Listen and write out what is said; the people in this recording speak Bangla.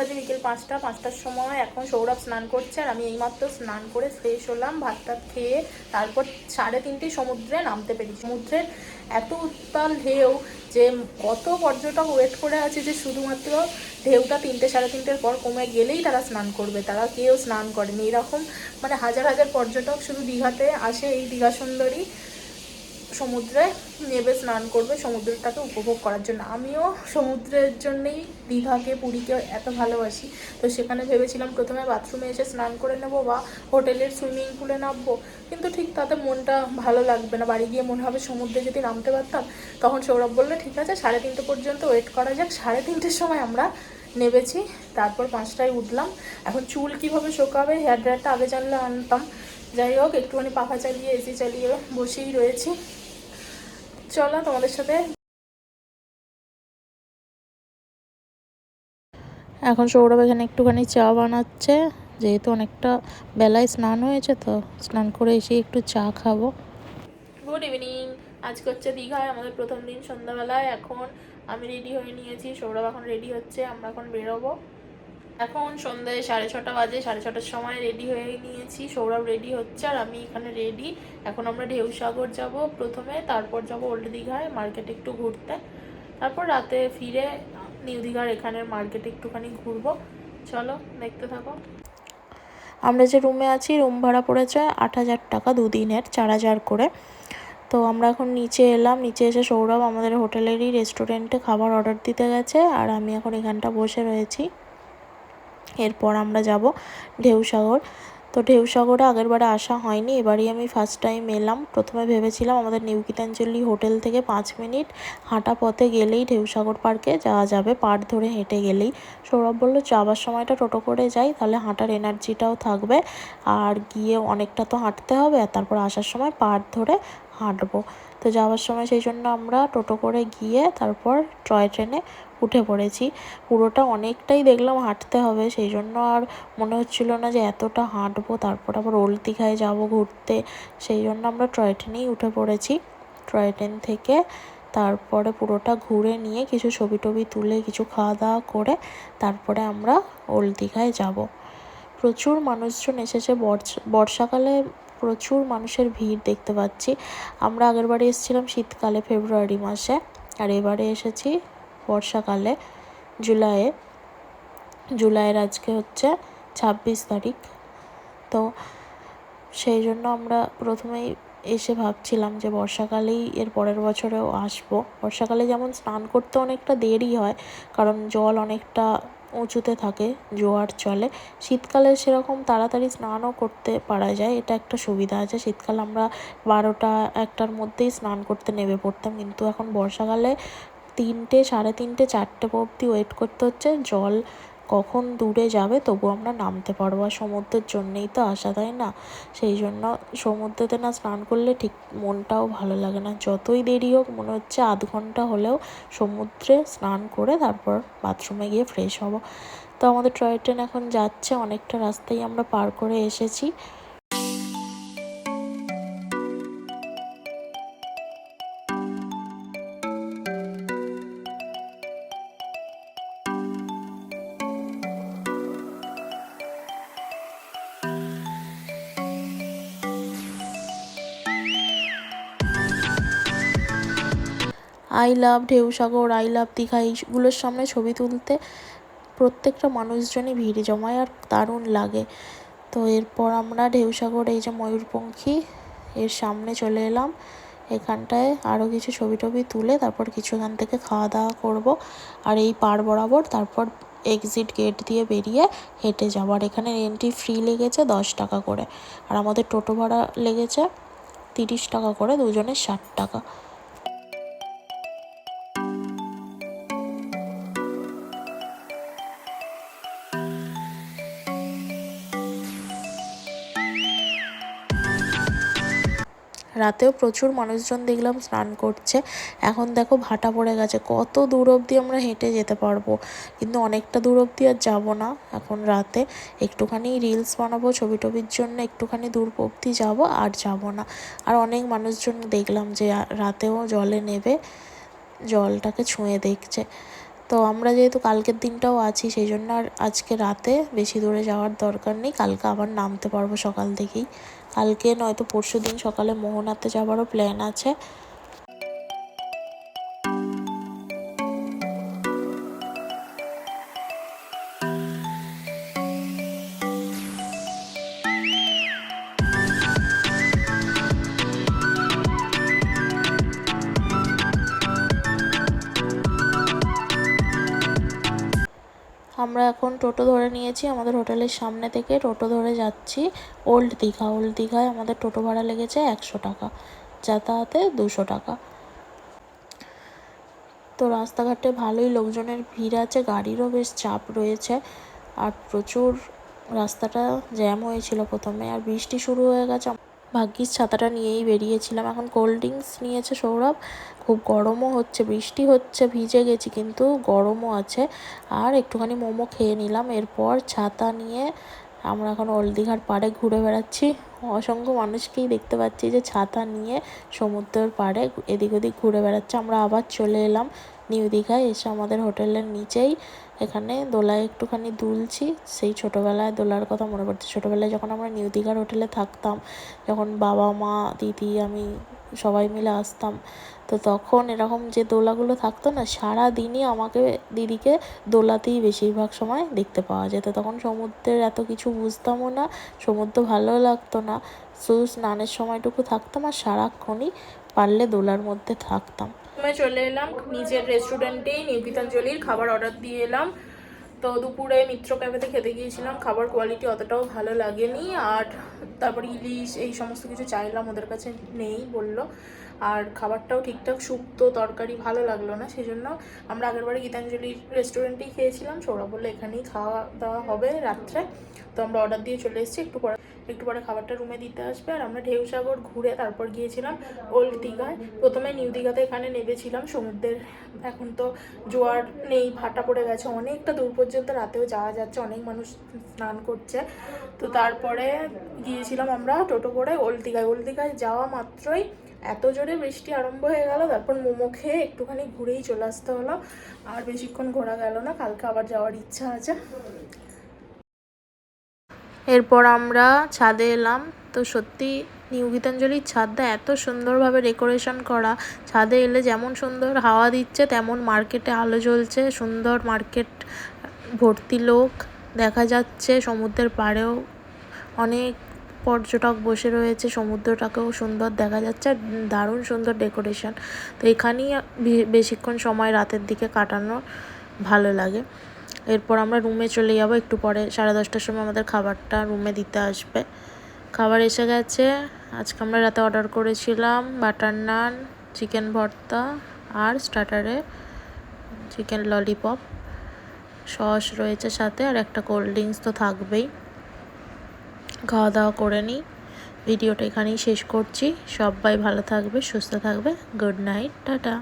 বাজে বিকেল পাঁচটা, পাঁচটার সময় এখন সৌরভ স্নান করছে আর আমি এইমাত্র স্নান করে ফ্রেশ হলাম ভাত টাত খেয়ে তারপর সাড়ে তিনটে সমুদ্রে নামতে পেরেছি। সমুদ্রের এত উত্তাল ঢেউ যে কত পর্যটক ওয়েট করে আছে যে শুধুমাত্র ঢেউটা তিনটে, সাড়ে তিনটের পর কমে গেলেই তারা স্নান করবে, তারা কেউ স্নান করেনি। এরকম মানে হাজার হাজার পর্যটক শুধু দীঘাতে আসে এই দীঘা সুন্দরী। সমুদ্রে নেবে, স্নান করবে, সমুদ্রটাকে উপভোগ করার জন্য। আমিও সমুদ্রের জন্যেই দীঘাকে, পুরীকে এত ভালোবাসি। তো সেখানে ভেবেছিলাম প্রথমে বাথরুমে এসে স্নান করে নেব বা হোটেলের সুইমিং পুলে নামবো। কিন্তু ঠিক তাতে মনটা ভালো লাগবে না। বাড়ি গিয়ে মনে হবে সমুদ্রে যদি নামতে পারতাম, তখন সৌরভ বলল, ঠিক আছে, সাড়ে তিনটে পর্যন্ত ওয়েট করা যাক। সাড়ে তিনটের সময় আমরা নেবেছি তারপর পাঁচটায় উঠলাম। এখন চুল কীভাবে শোকাবে হেয়ার ড্রায়ারটা আগে জানলে আনতাম। যাই হোক, একটুখানি পাখা চালিয়ে, এসি চালিয়ে বসেই রয়েছি। চলো তোমাদের সাথে। এখন সৌরভ এখানে একটুখানি চা বানাচ্ছে, যেহেতু অনেকটা বেলায় স্নান হয়েছে তো, স্নান করে এসে একটু চা খাব। গুড ইভিনিং আজকে হচ্ছে দীঘায়, আমাদের প্রথম দিন সন্ধ্যাবেলায়। এখন আমি রেডি হয়ে নিয়েছি, সৌরভ এখন রেডি হচ্ছে, আমরা এখন বেরোবো। এখন সন্ধ্যে সাড়ে ছটা বাজে, সাড়ে ছটার সময় রেডি হয়ে নিয়েছি। সৌরভ রেডি হচ্ছে আর আমি এখানে রেডি এখন আমরা ঢেউসাগর যাব প্রথমে, তারপর যাব ওল্ড দীঘায় মার্কেটে একটু ঘুরতে। তারপর রাতে ফিরে নিউ দীঘার এখানের মার্কেটে একটুখানি ঘুরবো। চলো, দেখতে থাকো। আমরা যে রুমে আছি রুম ভাড়া পড়েছে আট হাজার টাকা দুদিনের, চার হাজার করে। তো আমরা এখন নিচে এলাম, নিচে এসে সৌরভ আমাদের হোটেলেরই রেস্টুরেন্টে খাবার অর্ডার দিতে গেছে আর আমি এখন এখানটা বসে রয়েছি। এরপর আমরা যাব ঢেউসাগর। তো ঢেউসাগরে আগেরবারে আসা হয়নি, এবারই আমি ফার্স্ট টাইম এলাম। প্রথমে ভেবেছিলাম আমাদের নিউ গীতাঞ্জলি হোটেল থেকে পাঁচ মিনিট হাঁটা পথে গেলেই ঢেউসাগর পার্কে যাওয়া যাবে পাড় ধরে হেঁটে গেলেই। সৌরভ বলল যাওয়ার সময়টা টোটো করে যাই, তাহলে হাঁটার এনার্জিটাও থাকবে। আর গিয়ে অনেকটা তো হাঁটতে হবে, আর তারপর আসার সময় পাড় ধরে হাঁটবো। তো যাওয়ার সময় সেই জন্য আমরা টোটো করে গিয়ে তারপর টয় ট্রেনে উঠে পড়েছি। পুরোটা অনেকটাই দেখলাম হাঁটতে হবে, সেই জন্য আর মনে হচ্ছিল না যে এতটা হাঁটবো, তারপর আবার ওল্ড দীঘায় যাব ঘুরতে। সেই জন্য আমরা টয় ট্রেনেই উঠে পড়েছি। টয় ট্রেন থেকে তারপরে পুরোটা ঘুরে নিয়ে কিছু ছবি টবি তুলে কিছু খাওয়া দাওয়া করে তারপরে আমরা ওল্ড দীঘায় যাব। প্রচুর মানুষজন এসেছে। বর্ষা, বর্ষাকালে প্রচুর মানুষের ভিড় দেখতে পাচ্ছি। আমরা আগেরবারে এসেছিলাম শীতকালে, ফেব্রুয়ারি মাসে। আর এবারে এসেছি বর্ষাকালে, জুলাইয়ে। জুলাইয়ের আজকে হচ্ছে ছাব্বিশ তারিখ। তো সেই জন্য আমরা প্রথমেই এসে ভাবছিলাম যে বর্ষাকালেই এর পরের বছরেও আসব। বর্ষাকালে যেমন স্নান করতে অনেকটা দেরি হয়, কারণ জল অনেকটা উঁচুতে থাকে, জোয়ার চলে। শীতকালে সেরকম তাড়াতাড়ি স্নানও করতে পারা যায়। এটা একটা সুবিধা আছে। শীতকাল আমরা বারোটা, একটার মধ্যেই স্নান করতে নেমে পড়তাম। কিন্তু এখন বর্ষাকালে তিনটে, সাড়ে তিনটে, চারটে অবধি ওয়েট করতে হচ্ছে। জল কখন দূরে যাবে তবু আমরা নামতে পারব। আর সমুদ্রের জন্যেই তো আসা, তাই না? সেই জন্য সমুদ্রেতে না স্নান করলে ঠিক মনটাও ভালো লাগে না। যতই দেরি হোক, মনে হচ্ছে আধ ঘণ্টা হলেও সমুদ্রে স্নান করে তারপর বাথরুমে গিয়ে ফ্রেশ হব। তো আমাদের টয় ট্রেন এখন যাচ্ছে, অনেকটা রাস্তায় আমরা পার করে এসেছি। I love Dheusagar I love, Digha, এইগুলোর সামনে ছবি তুলতে প্রত্যেকটা মানুষজনই ভিড় জমায় আর দারুণ লাগে। তো এরপর আমরা ঢেউসাগর এই যে ময়ূরপঙ্খী, এর সামনে চলে এলাম। এখানটায় আরও কিছু ছবি টবি তুলে তারপর কিছু এখান থেকে খাওয়া দাওয়া করব। আর এই পাড় বরাবর তারপর এক্সিট গেট দিয়ে বেরিয়ে হেঁটে যাব। আর এখানে এন্ট্রি ফ্রি লেগেছে দশ টাকা করে। আর আমাদের টোটো ভাড়া লেগেছে তিরিশ টাকা করে, দুজনের ষাট টাকা। রাতেও প্রচুর মানুষজন দেখলাম স্নান করছে। এখন দেখো ভাটা পড়ে গেছে। কত দূর অবধি আমরা হেঁটে যেতে পারব? কিন্তু অনেকটা দূর অবধি আর যাব না। এখন রাতে একটুখানি রিলস বানাবো, ছবি টবির জন্য একটুখানি দূর অবধি যাব আর যাব না। আর অনেক মানুষজন দেখলাম যে রাতেও জলে নেবে, জলটাকে ছুঁয়ে দেখছে। তো আমরা যেহেতু কালকের দিনটাও আছি, সেই জন্য আর আজকে রাতে বেশি দূরে যাওয়ার দরকার নেই। কালকে আবার নামতে পারব সকাল থেকেই। কালকে নয়তো পরশু দিন সকালে মোহনাতে যাওয়ারও প্ল্যান আছে। আমরা এখন টোটো ধরে নিয়েছি, আমাদের হোটেলের সামনে থেকে টোটো ধরে যাচ্ছি ওল্ড দীঘা। ওল্ড দীঘায় আমাদের টোটো ভাড়া লেগেছে একশো টাকা, যাতায়াতে দুশো টাকা। তো রাস্তাঘাটে ভালোই লোকজনের ভিড় আছে, গাড়িরও বেশ চাপ রয়েছে আর প্রচুর রাস্তাটা জ্যাম হয়েছিল প্রথমে আর বৃষ্টি শুরু হয়ে গেছে। ভাগ্যিস ছাতাটা নিয়েই বেরিয়েছিলাম। এখন কোল্ড ড্রিঙ্কস নিয়েছে সৌরভ। খুব গরমও হচ্ছে, বৃষ্টি হচ্ছে, ভিজে গেছি, কিন্তু গরমও আছে। আর একটুখানি মোমো খেয়ে নিলাম। এরপর ছাতা নিয়ে আমরা এখন ওল্ড দীঘার পাড়ে ঘুরে বেড়াচ্ছি। অসংখ্য মানুষকেই দেখতে পাচ্ছি যে ছাতা নিয়ে সমুদ্রের পাড়ে এদিক ওদিক ঘুরে বেড়াচ্ছে। আমরা আবার চলে এলাম নিউ দীঘায় এসে আমাদের হোটেলের নিচেই এখানে দোলায় একটুখানি দুলছি। সেই ছোটোবেলায় দোলার কথা মনে পড়ছে। ছোটোবেলায় যখন আমরা নিউ দীঘার হোটেলে থাকতাম, যখন বাবা, মা, দিদি, আমি সবাই মিলে আসতাম, তো তখন এরকম যে দোলাগুলো থাকতো না সারা দিনই আমাকে দিদিকে দোলাতেই বেশিরভাগ সময় দেখতে পাওয়া যেত। তখন সমুদ্রের এত কিছু বুঝতামও না, সমুদ্র ভালো লাগতো না। শুধু স্নানের সময়টুকু থাকতাম আর সারাক্ষণই পারলে দোলার মধ্যে থাকতাম। প্রথমে চলে এলাম। নিজের রেস্টুরেন্টেই নিউ গীতাঞ্জলির খাবার অর্ডার দিয়ে এলাম। তো দুপুরে মিত্র ক্যাফেতে খেতে গিয়েছিলাম। খাবার কোয়ালিটি অতটাও ভালো লাগেনি। আর তারপর ইলিশ, এই সমস্ত কিছু চাইলাম, ওদের কাছে নেই বলল। আর খাবারটাও ঠিকঠাক শুক্তো তরকারি ভালো লাগল না। সেই জন্য আমরা আগেরবারে গীতাঞ্জলি রেস্টুরেন্টেই খেয়েছিলাম। সৌরভ বলল, এখানেই খাওয়া দাওয়া হবে রাত্রে। তো আমরা অর্ডার দিয়ে চলে এসেছি। একটু পরে একটু পরে খাবারটা রুমে দিতে আসবে। আর আমরা ঢেউ সাগর ঘুরে তারপর গিয়েছিলাম ওল্ড দীঘায়। প্রথমে নিউ দীঘাতে এখানে নেমেছিলাম। সমুদ্রের এখন তো জোয়ার নেই, ভাটা পড়ে গেছে। অনেকটা দূর পর্যন্ত রাতেও যাওয়া যাচ্ছে, অনেক মানুষ স্নান করছে। তো তারপরে গিয়েছিলাম আমরা টোটো করে ওল্ড দীঘায়। ওল্ড দীঘায় যাওয়া মাত্রই এত জোরে বৃষ্টি আরম্ভ হয়ে গেল। তারপর মোমো খেয়ে একটুখানি ঘুরেই চলে আসতে হলো। আর বেশিক্ষণ ঘোরা গেল না, কালকে আবার যাওয়ার ইচ্ছা আছে। এরপর আমরা ছাদে এলাম। তো সত্যি নিউ গীতাঞ্জলির ছাদটা এত সুন্দরভাবে ডেকোরেশন করা। ছাদে এলে যেমন সুন্দর হাওয়া দিচ্ছে, তেমন মার্কেটে আলো জ্বলছে। সুন্দর মার্কেট ভর্তি লোক দেখা যাচ্ছে। সমুদ্রের পাড়েও অনেক পর্যটক বসে রয়েছে। সমুদ্রটাকেও সুন্দর দেখা যাচ্ছে। দারুণ সুন্দর ডেকোরেশন। তো এখানেই বেশিক্ষণ সময় রাতের দিকে কাটানো ভালো লাগে। এরপর আমরা রুমে চলে যাব, একটু পরে সাড়ে দশটার সময় আমাদের খাবারটা রুমে দিতে আসবে। খাবার এসে গেছে। আজকে আমরা রাতে অর্ডার করেছিলাম বাটার নান চিকেন ভর্তা আর স্টার্টারে চিকেন ললিপপ সস রয়েছে সাথে আর একটা কোল্ড ড্রিঙ্কস তো থাকবেই। খাওয়া দাওয়া করে নিই। ভিডিওটা এখানেই শেষ করছি। সবাই ভালো থাকবে, সুস্থ থাকবে। Good night tata.